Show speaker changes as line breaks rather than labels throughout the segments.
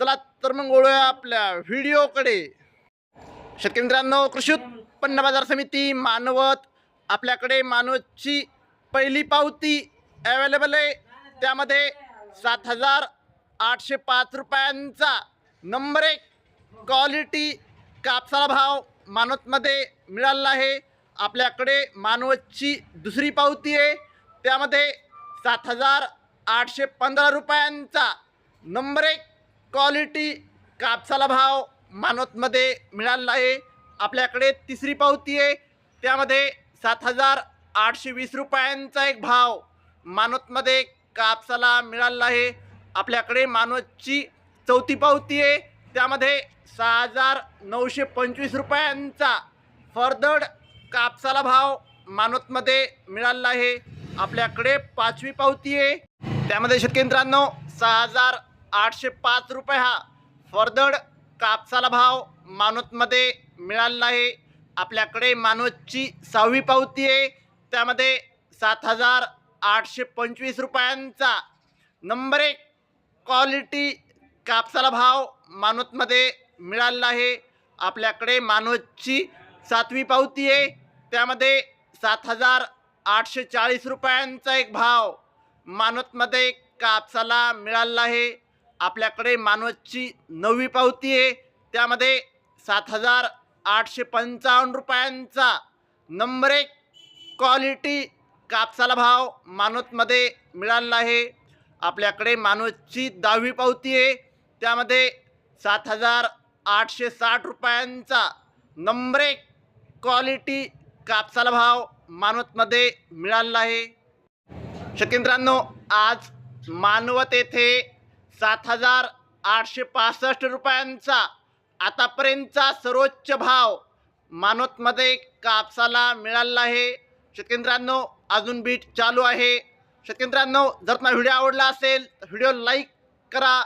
चला तर मग वळूया आपल्या व्हिडिओकडे. शेतकरी मित्रांनो कृषी उत्पन्न बाजार समिती मानवत आपल्याकडे मानवतची पहिली पावती अवेलेबल आहे. त्यामध्ये सात हजार आठशे पाच रुपयांचा नंबर एक क्वालिटी कापसाला भाव मानवतमध्ये मिळाला आहे. आपल्याकडे मानवतची दुसरी पावती आहे. त्यामध्ये सात हजार आठशे पंधरा रुपयांचा नंबर एक क्वालिटी कापसाला भाव मानवतमध्ये मिळालेला आहे आपल्याकडे तिसरी पावती आहे. त्यामध्ये सात हजार आठशे वीस रुपयांचा एक भाव मानवतमध्ये कापसाला मिळालेला आहे आपल्याकडे मानवतची चौथी पावती आहे. त्यामध्ये सहा हजार नऊशे पंचवीस रुपयांचा फरदड कापसाला भाव मानवतमध्ये मिळालेला आहे आपल्याकडे पाचवी पावती आहे. त्यामध्ये शेतकरी मित्रांनो सहा हजार आठशे पाच रुपये हा फरदड कापसाला भाव मानवतमध्ये मिळाला आहे. आपल्याकडे मानूतची सहावी पावती आहे. त्यामध्ये सात हजार आठशे पंचवीस रुपयांचा नंबर एक क्वालिटी कापसाला भाव मानवतमध्ये मिळाला आहे. आपल्याकडे मानूतची सातवी पावती आहे. त्यामध्ये सात हजार आठशे चाळीस रुपयांचा एक भाव मानवतमध्ये कापसाला मिळाला आहे. आपल्याकडे मानवतची नववी पावती आहे. त्यामध्ये सात हजार आठशे पंचावन्न रुपयांचा नंबर एक क्वालिटी कापसाला भाव मानवतमध्ये मिळाला आहे. आपल्याकडे मानवतची दहावी पावती आहे. त्यामध्ये सात हजार आठशे साठ रुपयांचा नंबर एक क्वालिटी कापसाला भाव मानवतमध्ये मिळाला आहे. शकेंद्रांनो आज मानवत येथे सात हजार आठशे पासष्ट रुपयांचा आतापर्यंतचा सर्वोच्च भाव मानवतमध्ये कापसाला मिळाला आहे. शेतकरी अजून बीट चालू आहे. शेतकरी जर तुम्हाला व्हिडिओ आवडला असेल तर व्हिडिओ लाईक करा.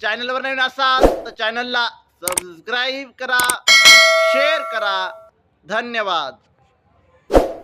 चॅनलवर नवीन असाल तर चॅनलला सबस्क्राईब करा. शेअर करा. धन्यवाद.